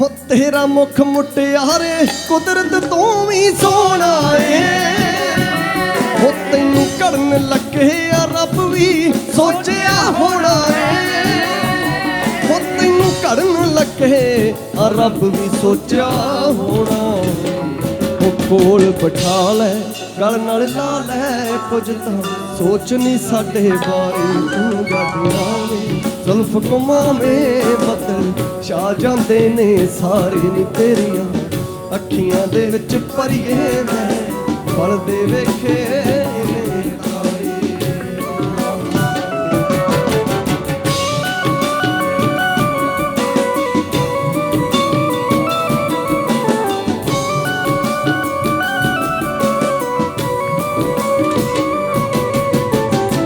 ਹੋ ਤੇਰਾ ਮੁਖ ਮੁਟਿਆਰੇ ਕੁਦਰਤ ਤੋਂ ਵੀ ਸੋਹਣਾ ਏ। ਹੋ ਤੈਨੂੰ ਕਰਨ ਲੱਗੇ ਆ, ਰੱਬ ਵੀ ਸੋਚਿਆ ਹੋਣਾ ਏ। ਹੋ ਤੈਨੂੰ ਕਰਨ ਲੱਗੇ ਆ, ਰੱਬ ਵੀ ਸੋਚਿਆ ਹੋਣਾ ਉਹ ਕੋਲ ਬਿਠਾ ਲੈ, ਗਲ ਨਾਲ ਲਾ ਲੈ ਕੁਝ ਤਾਂ। ਸੋਚ ਨਹੀਂ ਸਾਡੇ ਬਾਰੇ ਤੂੰ ਗੱਡੀਆਂ ਵੇ। ਜ਼ੁਲਫ ਕੁਮਾਵੇਂ ਬਦਲ ਛਾ ਜਾਂਦੇ ਨੇ ਸਾਰੇ ਨੀ ਤੇਰੀਆਂ। ਅੱਖੀਆਂ ਦੇ ਵਿੱਚ ਭਰੀਏ ਮੈਂ ਫਲਦੇ ਵੇਖੇ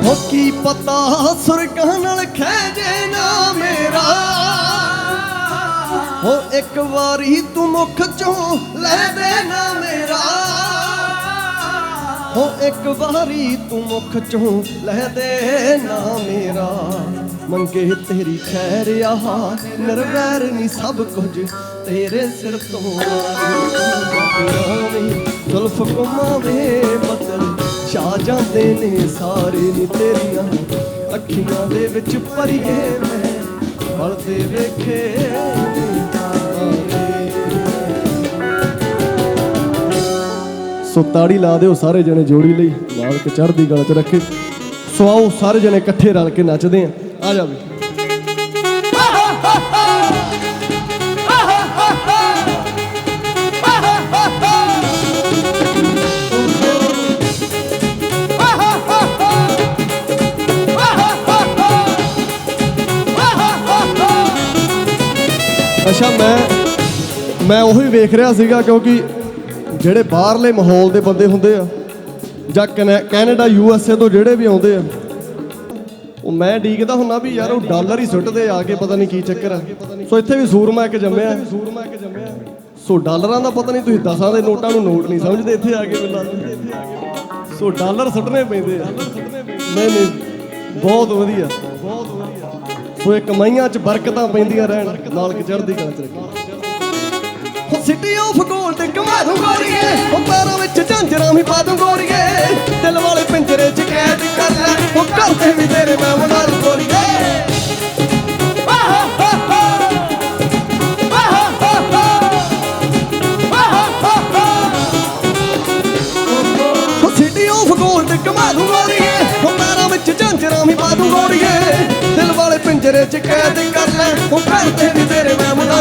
ਹੋ ਕੀ ਪਤਾ ਸੁਰਗਾਂ ਨਾਲ ਖੈਜੇ ਨਾ ਮੇਰਾ? ਹੋ ਇੱਕ ਵਾਰੀ ਤੂੰ ਮੁਖ ਚੋਂ ਲੈ ਦੇ ਨਾ ਮੇਰਾ। ਹੋ ਇੱਕ ਵਾਰੀ ਤੂੰ ਮੁਖ ਚੋਂ ਲੈ ਦੇ ਨਾ ਮੇਰਾ। ਮੰਗੇ ਤੇਰੀ ਖੈਰ ਆਹ, ਨਿਰਵੈਰ ਨਹੀਂ ਸਭ ਕੁਝ ਤੇਰੇ ਸਿਰ ਤੋਂ। ਆਵੇ ਜ਼ੁਲਫ ਕੁਮਾਵੇ ਬਦਲ ਛਾ ਜਾਂਦੇ ਨੇ ਸਾਰੇ ਨੀ ਤੇਰੀਆਂ ਅੱਖੀਆਂ ਦੇ ਵਿੱਚ ਭਰੀਏ ਮੈਂ। ਫਲਦੇ ਵੇਖੇ ਸੋ ਤਾੜੀ ਲਾ ਦਿਓ ਸਾਰੇ ਜਣੇ ਜੋੜੀ ਲਈ। ਮਾਲਕ ਚੜ੍ਹਦੀ ਗਲ ਚ ਰੱਖੇ। ਸੋ ਆਓ ਸਾਰੇ ਜਣੇ ਇਕੱਠੇ ਰਲ ਕੇ ਨੱਚਦੇ ਆਂ। ਆ ਜਾ ਅੱਛਾ, ਮੈਂ ਮੈਂ ਉਹੀ ਵੇਖ ਰਿਹਾ ਸੀਗਾ ਕਿਉਂਕਿ ਜਿਹੜੇ ਬਾਹਰਲੇ ਮਾਹੌਲ ਦੇ ਬੰਦੇ ਹੁੰਦੇ ਆ ਜਾਂ Canada- Canada, U S A ਤੋਂ ਜਿਹੜੇ ਵੀ ਆਉਂਦੇ ਆ, ਉਹ ਮੈਂ ਡੀਕਦਾ ਹੁੰਨਾ ਵੀ ਯਾਰ ਉਹ ਡਾਲਰ ਹੀ ਸੁੱਟਦੇ ਆ ਕੇ ਪਤਾ ਨਹੀਂ ਕੀ ਚੱਕਰ ਆ। ਸੋ ਇੱਥੇ ਵੀ ਸੂਰਮਾ ਇੱਕ ਜੰਮਿਆ। ਸੂਰਮਾ ਇੱਕ ਜੰਮਿਆ ਸੋ ਡਾਲਰਾਂ ਦਾ ਪਤਾ ਨਹੀਂ ਤੁਸੀਂ ਦਸਾਂ ਦੇ ਨੋਟਾਂ ਨੂੰ ਨੋਟ ਨਹੀਂ ਸਮਝਦੇ ਇੱਥੇ ਆ ਕੇ ਮਿਲਾਂ ਸੋ ਡਾਲਰ ਸੁੱਟਣੇ ਪੈਂਦੇ ਆ। ਨਹੀਂ ਨਹੀਂ ਬਹੁਤ ਵਧੀਆ ਬਹੁਤ ਵਧੀਆ। ਸੋ ਕਮਾਈਆਂ 'ਚ ਬਰਕਤਾਂ ਪੈਂਦੀਆਂ ਰਹਿਣ ਮਾਲਕ ਚੜ੍ਹਦੀ ਕਲਾ 'ਚ ਰੱਖੇ ਹੋ ਸਿਟੀ ਆਫ ਗੋਲਡ ਕਮਾ ਦੂੰ ਗੋਰੀਏ, ਉਹ ਪੈਰਾਂ ਵਿੱਚ ਝਾਂਜਰਾਂ ਵੀ ਪਾ ਦੂੰ ਗੋਰੀਏ। ਦਿਲ ਵਾਲੇ ਪਿੰਜਰੇ 'ਚ ਕੈਦ ਕਰ ਲੈ, ਉਹ ਕਰਦੇ ਵੀ ਤੇਰੇ ਮੈਂ ਮਨਾ ਗੋਰੀਏ। ਸਿਟੀ ਆਫ ਗੋਲਡ ਕਮਾ ਦੂੰ ਗੋਰੀਏ। ਪਿੰਜਰੇ 'ਚ ਕੈਦ ਕਰ ਲੈ ਉਹ ਕਰਦੇ ਵੀ ਤੇਰੇ ਮੈਂ ਮਨਾ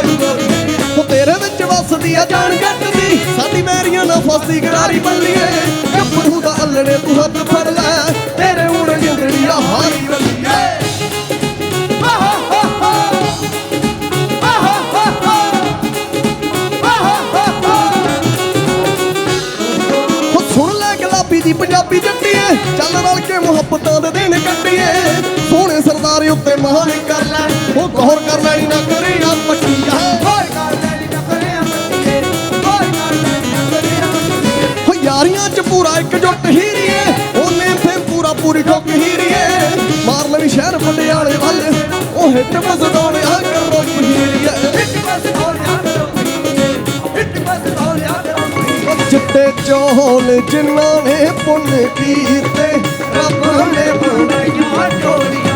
ਉਹ ਤੇਰੇ ਵਿੱਚ ਵਸਦੀ ਆ, ਜਾਨ ਕੱਟਦੀ। ਸਾਡੀ ਮੈਰੀਆਂ ਨਾ ਫਸਦੀ, ਗਰਾਰੀ ਬੱਲੀਏ ਗੱਭਰੂ ਦਾ ਅੱਲੜੇ, ਤੂੰ ਹੱਥ ਫੜ ਲੈ। ਤੇਰੇ ਊੜ ਜਿੰਦੜੀ ਆ, ਹਾਰੀ ਰੱਲੀਏ ਸੁਣ ਲੈ, ਗੁਲਾਬੀ ਦੀ ਪੰਜਾਬੀ ਜੱਟੀਏ ਚੱਲ ਰਲ ਕੇ ਮੁਹੱਬਤਾਂ ਦੇ ਉੱਤੇ ਮਾਣ ਕਰ ਲੈ। ਉਹ ਗੌਰ ਕਰ ਲੈਣੀ ਨਾ ਕਰੀ ਆ ਪੱਟੀਆ। ਹੋ ਯਾਰੀਆਂ ਚ ਪੂਰਾ ਇੱਕ ਜੁੱਟ ਹੀਰੀਏ। ਉਹਨੇ ਫੇ ਪੂਰਾ ਪੂਰੀ ਠੋਕ ਹੀਰੀਏ। ਮਾਰ ਲੈਣੀ ਸ਼ਹਿਰ ਪਟਿਆਲੇ ਵੱਲ। ਉਹ ਹਿੱਟ ਮਜ਼ਡਾਉਣੇ ਆ ਕਰੋ ਹੀਰੀਏ। ਉਹ ਚਿੱਟੇ ਚੋਲ ਜਿਨ੍ਹਾਂ ਨੇ ਪੁੰਨ ਕੀਤੇ ਰੱਬ ਨੇ ਬਣਾਈਆਂ ਟੋਲੀਆਂ